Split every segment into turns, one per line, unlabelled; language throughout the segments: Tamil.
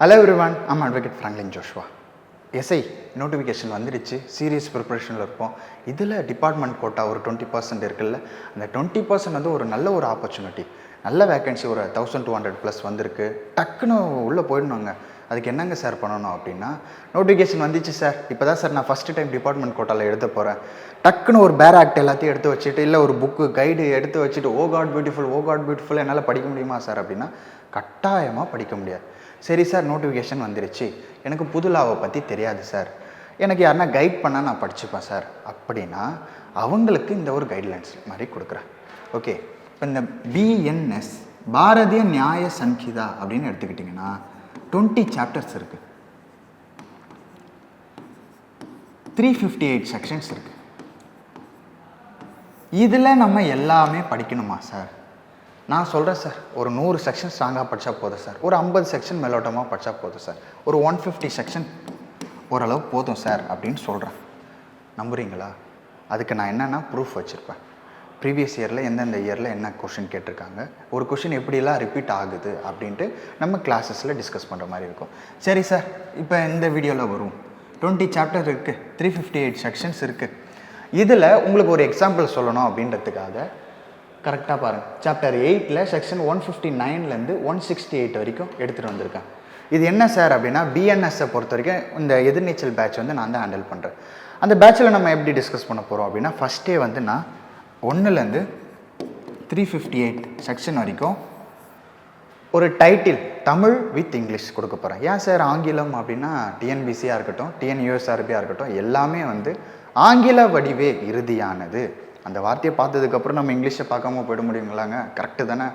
Hello everyone am advocate Franklin Joshua SI notification வந்துடுச்சு. சீரியஸ் ப்ரிப்பரேஷனில் இருப்போம். இதில் டிபார்ட்மெண்ட் கோட்டா ஒரு டுவெண்ட்டி பர்சன்ட் இருக்குல்ல அந்த டுவெண்ட்டி பர்சன்ட் வந்து ஒரு நல்ல ஒரு ஆப்பர்ச்சுனிட்டி நல்ல வேகன்சி ஒரு தௌசண்ட் டூ ஹண்ட்ரட் ப்ளஸ் வந்திருக்கு. டக்குன்னு உள்ளே போயிடணுங்க. அதுக்கு என்னங்க சார் பண்ணணும் அப்படின்னா நோட்டிஃபிகேஷன் வந்துச்சு சார் இப்போ தான் சார் நான் ஃபஸ்ட்டு டைம் டிபார்ட்மெண்ட் கோட்டாவில் எழுத போகிறேன் டக்குன்னு ஒரு பேர் ஆக்ட் எல்லாத்தையும் எடுத்து வச்சுட்டு இல்லை ஒரு புக்கு கைடு எடுத்து வச்சுட்டு oh God beautiful oh God beautiful என்னால் படிக்க முடியுமா சார் அப்படின்னா கட்டாயமாக படிக்க முடியாது. சரி சார் நோட்டிஃபிகேஷன் வந்துருச்சு. எனக்கு புது லாவை பற்றி தெரியாது சார். எனக்கு யாருன்னா கைட் பண்ணால் நான் படிச்சுப்பேன் சார். அப்படின்னா அவங்களுக்கு இந்த ஒரு கைட்லைன்ஸ் மாதிரி கொடுக்குறேன். ஓகே இப்போ இந்த பிஎன்எஸ் பாரதிய நியாய சங்கீதா அப்படின்னு எடுத்துக்கிட்டிங்கன்னா டுவெண்ட்டி சாப்டர்ஸ் இருக்குது த்ரீ ஃபிஃப்டி எயிட் செக்ஷன்ஸ் இருக்குது இதில் நம்ம எல்லாமே படிக்கணுமா சார்? நான் சொல்கிறேன் சார் ஒரு நூறு செக்ஷன் ஸ்ட்ராங்காக படித்தா போதும் சார் ஒரு ஐம்பது செக்ஷன் மேலோட்டமாக படித்தா போதும் சார் ஒரு ஒன் ஃபிஃப்டி செக்ஷன் ஓரளவு போதும் சார் அப்படின்னு சொல்கிறேன் நம்புறீங்களா? அதுக்கு நான் என்னென்னா ப்ரூஃப் வச்சுருப்பேன்? ப்ரீவியஸ் இயரில் எந்தெந்த இயரில் என்ன கொஷின் கேட்டிருக்காங்க? ஒரு கொஷின் எப்படிலாம் ரிப்பீட் ஆகுது அப்படின்ட்டு நம்ம கிளாஸஸில் டிஸ்கஸ் பண்ணுற மாதிரி இருக்கும். சரி சார் இப்போ இந்த வீடியோவில் வரும். டுவெண்ட்டி சாப்டர் இருக்குது த்ரீ ஃபிஃப்டி எயிட் செக்ஷன்ஸ் இருக்குது இதில் உங்களுக்கு ஒரு எக்ஸாம்பிள் சொல்லணும் அப்படின்றதுக்காக கரெக்டாக பாருங்கள் சாப்டர் எயிட்டில் செக்ஷன் ஒன் ஃபிஃப்டி நைன்லேருந்து ஒன் சிக்ஸ்டி எயிட் வரைக்கும் எடுத்துகிட்டு வந்திருக்கேன் இது என்ன சார் அப்படின்னா பிஎன்எஸ்ஸை பொறுத்த வரைக்கும் இந்த எதிர்நீச்சல் பேட்ச் வந்து நான் தான் ஹேண்டில் பண்ணுறேன் அந்த பேட்சில் நம்ம எப்படி டிஸ்கஸ் பண்ண போகிறோம் அப்படின்னா ஃபஸ்ட்டே வந்து நான் ஒன்றுலேருந்து த்ரீ ஃபிஃப்டி எயிட் செக்ஷன் வரைக்கும் ஒரு டைட்டில் தமிழ் வித் இங்கிலீஷ் கொடுக்க போகிறேன் ஏன் சார் ஆங்கிலம் அப்படின்னா டிஎன்பிசியாக இருக்கட்டும் டிஎன்யூஎஸ்ஆர்பியாக இருக்கட்டும் எல்லாமே வந்து ஆங்கில வடிவே இறுதியானது. அந்த வார்த்தையை பார்த்ததுக்கப்புறம் நம்ம இங்கிலீஷை பார்க்காம போயிட முடியுங்களாங்க? கரெக்டு தானே.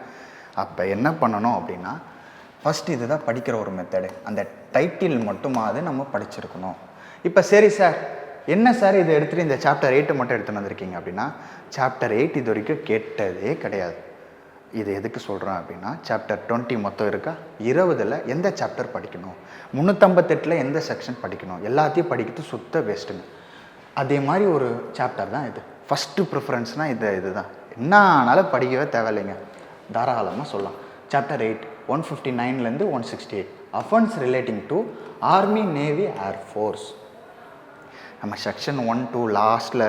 அப்போ என்ன பண்ணணும் அப்படின்னா ஃபஸ்ட் இதுதான் படிக்கிற ஒரு மெத்தடு அந்த டைட்டில் மட்டுமாவது நம்ம படிச்சிருக்கணும். இப்போ சரி சார் என்ன சார் இதை எடுத்துகிட்டு இந்த சாப்டர் எயிட்டை மட்டும் எடுத்துன்னு வந்திருக்கீங்க அப்படின்னா சாப்டர் எயிட் இது வரைக்கும் கேட்டதே கிடையாது. இது எதுக்கு சொல்கிறேன் அப்படின்னா சாப்டர் டுவெண்ட்டி மொத்தம் இருக்கா? இருபதில் எந்த சாப்டர் படிக்கணும்? முந்நூற்றம்பத்தெட்டில் எந்த செக்ஷன் படிக்கணும்? எல்லாத்தையும் படிக்கிறது சுத்த வேஸ்ட்டுங்க அதே மாதிரி ஒரு சாப்டர் தான் இது. ஃபஸ்ட்டு ப்ரிஃபரன்ஸ்னால் இது இதுதான். என்ன ஆனாலும் படிக்கவே தேவையில்லைங்க. தாராளமாக சொல்லலாம். Chapter eight one fifty நைன்லேருந்து one sixty eight offence relating to army navy air force நம்ம செக்ஷன் ஒன் டூ லாஸ்ட்டில்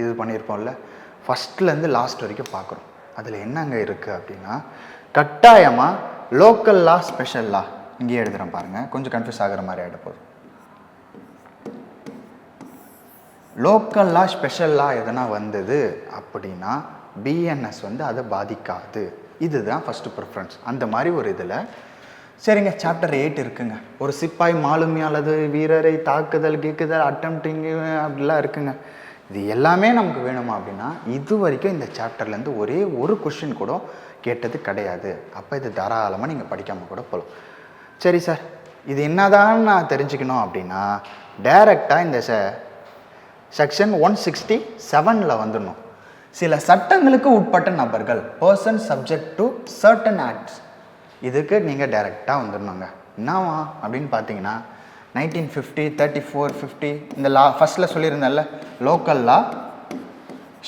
இது பண்ணியிருப்போம்ல. ஃபஸ்ட்லேருந்து லாஸ்ட் வரைக்கும் பார்க்குறோம். அதில் என்னங்க இருக்குது அப்படின்னா கட்டாயமாக லோக்கல் லா ஸ்பெஷல் லா இங்கேயே எழுதுகிறேன் பாருங்கள் கொஞ்சம் கன்ஃபியூஸ் ஆகிற மாதிரி ஆகிட போதும் லோக்கல்லாக ஸ்பெஷல்லாக எதனா வந்தது அப்படின்னா பிஎன்எஸ் வந்து அதை பாதிக்காது. இதுதான் ஃபஸ்ட்டு ப்ரிஃபரன்ஸ் அந்த மாதிரி ஒரு இதில் சரிங்க சாப்டர் எயிட் இருக்குங்க. ஒரு சிப்பாய் மாலுமி அல்லது வீரரை தாக்குதல் கீக்குதல் அட்டம்ப்டிங்கு அப்படிலாம் இருக்குங்க. இது எல்லாமே நமக்கு வேணுமா அப்படின்னா இது வரைக்கும் இந்த சாப்டர்லேருந்து ஒரே ஒரு கொஷின் கூட கேட்டது கிடையாது. அப்போ இது தாராளமாக நீங்கள் படிக்காமல் கூட போகலாம் சரி சார் இது என்னதான் நான் தெரிஞ்சுக்கணும் அப்படின்னா டைரெக்டாக இந்த ச செக்ஷன் ஒன் சிக்ஸ்டி செவனில் வந்துடணும். சில சட்டங்களுக்கு உட்பட்ட நபர்கள் person subject to certain acts இதுக்கு நீங்கள் டைரெக்டாக வந்துடணுங்க. என்னவா அப்படின்னு பார்த்தீங்கன்னா nineteen fifty thirty four fifty இந்த லா ஃபஸ்ட்டில் சொல்லியிருந்தேன்ல லோக்கல் லா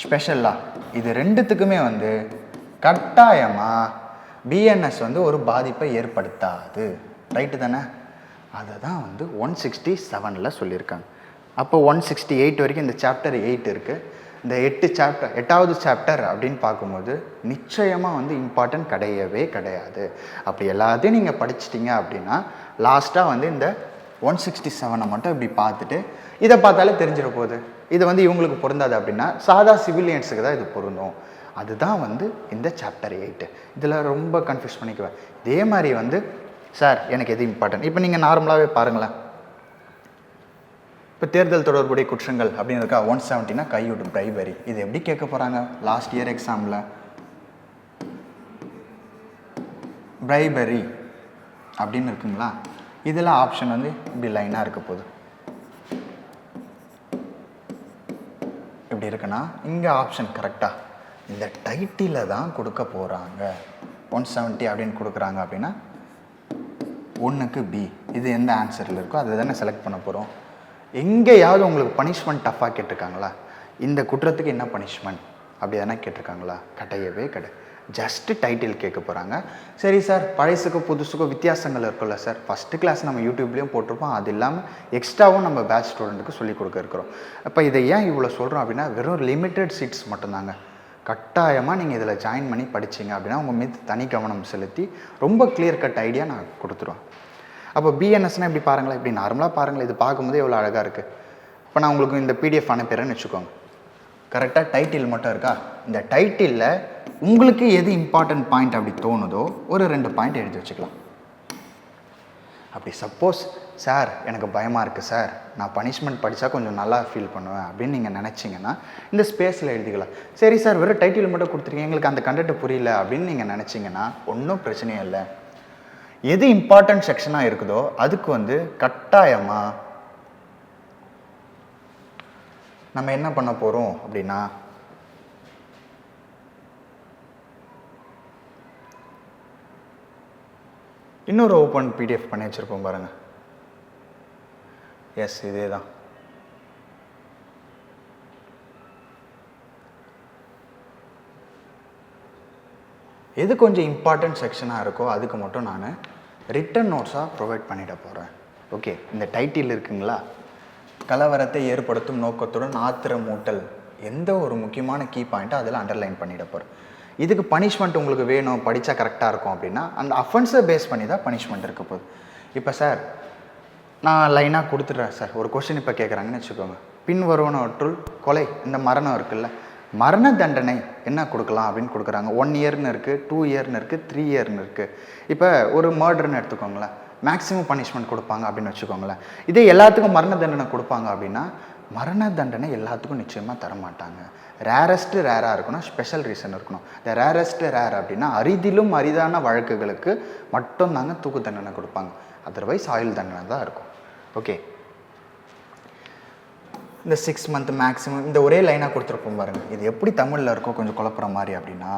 ஸ்பெஷல் லா இது ரெண்டுத்துக்குமே வந்து கட்டாயமாக பிஎன்எஸ் வந்து ஒரு பாதிப்பை ஏற்படுத்தாது. ரைட்டு தானே? அதை தான் வந்து ஒன் சிக்ஸ்டி செவனில் சொல்லியிருக்காங்க. அப்போ ஒன் சிக்ஸ்டி எயிட் வரைக்கும் இந்த சாப்டர் எயிட் இருக்குது இந்த எட்டு சாப்டர் எட்டாவது சாப்டர் அப்படின்னு பார்க்கும்போது நிச்சயமாக வந்து இம்பார்ட்டன்ட் கிடையவே கிடையாது. அப்படி எல்லாத்தையும் நீங்கள் படிச்சிட்டிங்க அப்படின்னா லாஸ்ட்டாக வந்து இந்த ஒன் சிக்ஸ்டி செவனை மட்டும் இப்படி பார்த்துட்டு இதை பார்த்தாலே தெரிஞ்சிட போகுது. இது வந்து இவங்களுக்கு பொருந்தாது அப்படின்னா சாதா சிவிலியன்ஸுக்கு தான் இது பொருந்தும். அதுதான் வந்து இந்த சாப்டர் எயிட்டு இதில் ரொம்ப கன்ஃபியூஸ் பண்ணிக்குவேன். இதே மாதிரி வந்து சார் எனக்கு எது இம்பார்ட்டன்ட் இப்போ நீங்கள் நார்மலாகவே பாருங்களேன். இப்போ தேர்தல் தொடர்புடைய குற்றங்கள் அப்படின்னு இருக்கா ஒன் செவன்ட்டினா கையூட்டு பிரைவரி இது எப்படி கேட்க போகிறாங்க லாஸ்ட் இயர் எக்ஸாமில் பிரைபரி அப்படின்னு இருக்குங்களா? இதில் ஆப்ஷன் வந்து இப்படி லைனாக இருக்க போகுது. இப்படி இருக்குன்னா இங்கே ஆப்ஷன் கரெக்டாக இந்த டைட்டிலில் தான் கொடுக்க போகிறாங்க ஒன் செவன்ட்டி அப்படின்னு கொடுக்குறாங்க அப்படின்னா ஒன்றுக்கு பி இது எந்த ஆன்சரில் இருக்கோ அதை தானே செலக்ட் பண்ண போகிறோம் எங்கேயாவது உங்களுக்கு பனிஷ்மெண்ட் டஃப்பாக கேட்டிருக்காங்களா? இந்த குற்றத்துக்கு என்ன பனிஷ்மெண்ட் அப்படி எதனா கேட்டிருக்காங்களா? கிடையவே கிடை ஜஸ்ட்டு டைட்டில் கேட்க போகிறாங்க சரி சார் பழசுக்கும் புதுசுக்கும் வித்தியாசங்கள் இருக்குல்ல சார் ஃபஸ்ட்டு கிளாஸ் நம்ம யூடியூப்லேயும் போட்டிருப்போம். அது இல்லாமல் எக்ஸ்ட்ராவும் நம்ம பேட்ச் ஸ்டூடெண்ட்டுக்கு சொல்லிக் கொடுக்க இருக்கிறோம். அப்போ இதை ஏன் இவ்வளோ சொல்கிறோம் அப்படின்னா வெறும் லிமிட்டெட் சீட்ஸ் மட்டும்தாங்க. கட்டாயமாக நீங்கள் இதில் ஜாயின் பண்ணி படிச்சீங்க அப்படின்னா உங்கள் மீது தனி கவனம் செலுத்தி ரொம்ப கிளியர் கட் ஐடியா நான் கொடுத்துருவேன். அப்போ பிஎன்எஸ்னால் இப்படி பாருங்களேன்? இப்படி நார்மலாக பாருங்களேன். இது பார்க்கும்போது எவ்வளோ அழகாக இருக்குது இப்போ நான் உங்களுக்கு இந்த பிடிஎஃப் அனுப்பிடுறேன்னு வச்சுக்கோங்க. கரெக்டாக டைட்டில் மட்டும் இருக்கா? இந்த டைட்டிலில் உங்களுக்கு எது இம்பார்ட்டன்ட் பாயிண்ட் அப்படி தோணுதோ ஒரு ரெண்டு பாயிண்ட் எழுதி வச்சுக்கலாம். அப்படி சப்போஸ் சார் எனக்கு பயமாக இருக்குது சார். நான் பனிஷ்மெண்ட் படித்தா கொஞ்சம் நல்லா ஃபீல் பண்ணுவேன் அப்படின்னு நீங்கள் நினச்சிங்கன்னா இந்த ஸ்பேஸில் எழுதிக்கலாம். சரி சார் வெறும் டைட்டில் மட்டும் கொடுத்துருக்கீங்க. எங்களுக்கு அந்த கண்டென்ட் புரியல அப்படின்னு நீங்கள் நினச்சிங்கன்னா ஒன்றும் பிரச்சனையே இல்லை. எது இம்பார்ட்டன்ட் செக்ஷனாக இருக்குதோ அதுக்கு வந்து கட்டாயமாக நம்ம என்ன பண்ண போகிறோம் அப்படின்னா இன்னொரு ஓப்பன் பிடிஎஃப் பண்ணி வச்சுருப்போம் பாருங்கள் எஸ் இதே தான் எது கொஞ்சம் இம்பார்ட்டன்ட் செக்ஷனாக இருக்கோ அதுக்கு மட்டும் நான் ரிட்டன் நோட்ஸாக ப்ரொவைட் பண்ணிட போகிறேன் ஓகே இந்த டைட்டில் இருக்குங்களா? கலவரத்தை ஏற்படுத்தும் நோக்கத்துடன் ஆத்திரமூட்டல் எந்த ஒரு முக்கியமான கீ பாயிண்ட்டை அதில் அண்டர்லைன் பண்ணிட போகிறேன் இதுக்கு பனிஷ்மெண்ட் உங்களுக்கு வேணும் படித்தா கரெக்டாக இருக்கும் அப்படின்னா அந்த அஃபென்ஸை பேஸ் பண்ணி தான் பனிஷ்மெண்ட் இருக்க போகுது. இப்போ சார் நான் லைனாக கொடுத்துட்றேன் சார் ஒரு கொஷின் இப்போ கேட்குறாங்கன்னு வச்சுக்கோங்க. பின் வருவனவற்றுள் கொலை இந்த மரணம் இருக்குல்ல மரண தண்டனை என்ன கொடுக்கலாம் அப்படின்னு கொடுக்குறாங்க. ஒன் இயர்னு இருக்குது டூ இயர்னு இருக்குது த்ரீ இயர்னு இருக்குது இப்போ ஒரு மர்டர்னு எடுத்துக்கோங்களேன். மேக்ஸிமம் பனிஷ்மெண்ட் கொடுப்பாங்க அப்படின்னு வச்சுக்கோங்களேன். இதே எல்லாத்துக்கும் மரண தண்டனை கொடுப்பாங்க அப்படின்னா மரண தண்டனை எல்லாத்துக்கும் நிச்சயமாக தரமாட்டாங்க. ரேரஸ்ட்டு ரேராக இருக்கணும் ஸ்பெஷல் ரீசன் இருக்கணும். இந்த ரேரஸ்ட்டு ரேர் அப்படின்னா அரிதிலும் அரிதான வழக்குகளுக்கு மட்டும்தாங்க தூக்கு தண்டனை கொடுப்பாங்க. அதர்வைஸ் ஆயுள் தண்டனை தான் இருக்கும். ஓகே இந்த சிக்ஸ் மந்த் மேக்ஸிமம் இந்த ஒரே லைனாக கொடுத்துருப்போம் பாருங்கள் இது எப்படி தமிழில் இருக்கோ கொஞ்சம் குழப்புற மாதிரி அப்படின்னா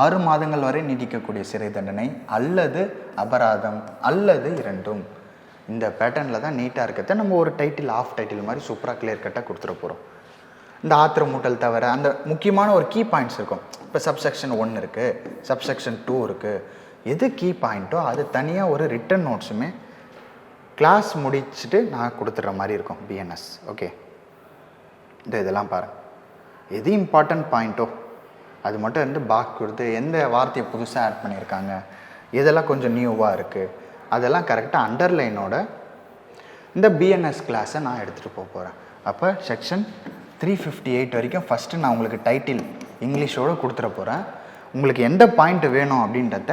ஆறு மாதங்கள் வரை நீடிக்கக்கூடிய சிறை தண்டனை அல்லது அபராதம் அல்லது இரண்டும். இந்த பேட்டர்னில் தான் நீட்டாக இருக்கிறத நம்ம ஒரு டைட்டில் ஆஃப் டைட்டில் மாதிரி சூப்பராக கிளியர் கட்டாக கொடுத்துட போகிறோம் இந்த ஆத்திரமூட்டல் தவிர அந்த முக்கியமான ஒரு கீ பாயிண்ட்ஸ் இருக்கும். இப்போ சப்செக்ஷன் ஒன் இருக்குது சப்செக்ஷன் டூ இருக்குது எது கீ பாயிண்ட்டோ அது தனியாக ஒரு ரிட்டன் நோட்ஸுமே கிளாஸ் முடிச்சுட்டு நான் கொடுத்துட்ற மாதிரி இருக்கும் பிஎன்எஸ் ஓகே இந்த இதெல்லாம் பாருங்கள் எது இம்பார்ட்டன்ட் பாயிண்ட்டோ அது மட்டும் இருந்து பாக் கொடுத்து எந்த வார்த்தையை புதுசாக ஆட் பண்ணியிருக்காங்க? இதெல்லாம் கொஞ்சம் நியூவாக இருக்குது அதெல்லாம் கரெக்டாக அண்டர்லைனோட இந்த பிஎன்எஸ் கிளாஸை நான் எடுத்துகிட்டு போக போகிறேன் அப்போ செக்ஷன் த்ரீ ஃபிஃப்டி எயிட் வரைக்கும் ஃபஸ்ட்டு நான் உங்களுக்கு டைட்டில் இங்கிலீஷோடு கொடுத்துட போகிறேன் உங்களுக்கு எந்த பாயிண்ட் வேணும் அப்படின்றத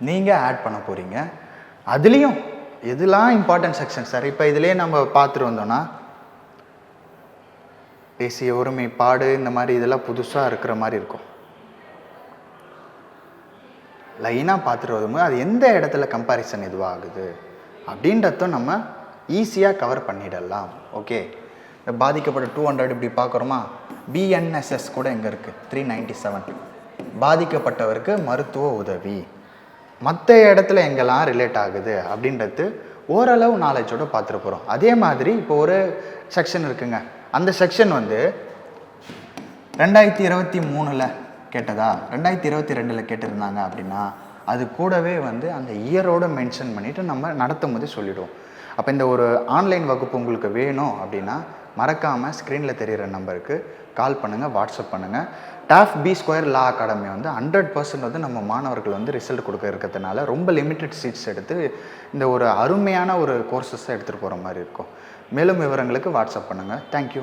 நீங்கள் ஆட் பண்ண போகிறீங்க அதுலேயும் எதுலாம் இம்பார்ட்டன்ட் செக்ஷன் சார் இப்போ இதுலேயே நம்ம பார்த்துட்டு வந்தோம்னா தேசிய பாடு இந்த மாதிரி இதெல்லாம் புதுசாக இருக்கிற மாதிரி இருக்கும். லைனாக பார்த்துட்டு வரும்போது அது எந்த இடத்துல கம்பாரிசன் இதுவாகுது அப்படின்றத நம்ம ஈஸியாக கவர் பண்ணிடலாம். ஓகே இந்த பாதிக்கப்பட்ட டூ ஹண்ட்ரட் இப்படி பார்க்குறோமா? பிஎன்எஸ்எஸ் கூட எங்கே இருக்குது த்ரீ நைன்டி செவன் பாதிக்கப்பட்டவருக்கு மருத்துவ உதவி. மற்ற இடத்துல எங்கெல்லாம் ரிலேட் ஆகுது அப்படின்றது ஓரளவு நாலேஜோடு பார்த்துட்டு போகிறோம் அதே மாதிரி இப்போ ஒரு செக்ஷன் இருக்குங்க. அந்த செக்ஷன் வந்து ரெண்டாயிரத்தி இருபத்தி மூணில் கேட்டதா? ரெண்டாயிரத்தி இருபத்தி ரெண்டில் கேட்டிருந்தாங்க அப்படின்னா அது கூடவே வந்து அந்த இயரோட மென்ஷன் பண்ணிவிட்டு நம்ம நடத்தும் போது சொல்லிவிடுவோம் அப்போ இந்த ஒரு ஆன்லைன் வகுப்பு உங்களுக்கு வேணும் அப்படின்னா மறக்காமல் ஸ்க்ரீனில் தெரிகிற நம்பருக்கு கால் பண்ணுங்கள் வாட்ஸ்அப் பண்ணுங்கள் டாஃப் பி ஸ்கொயர் லா அகாடமி வந்து ஹண்ட்ரட் பர்சன்ட் வந்து நம்ம மாணவர்கள் வந்து ரிசல்ட் கொடுக்க இருக்கிறதுனால ரொம்ப லிமிட்டட் சீட்ஸ் எடுத்து இந்த ஒரு அருமையான ஒரு கோர்சஸை எடுத்துகிட்டு போகிற மாதிரி இருக்கும். மேலும் விவரங்களுக்கு வாட்ஸ்அப் பண்ணுங்கள் தேங்க்யூ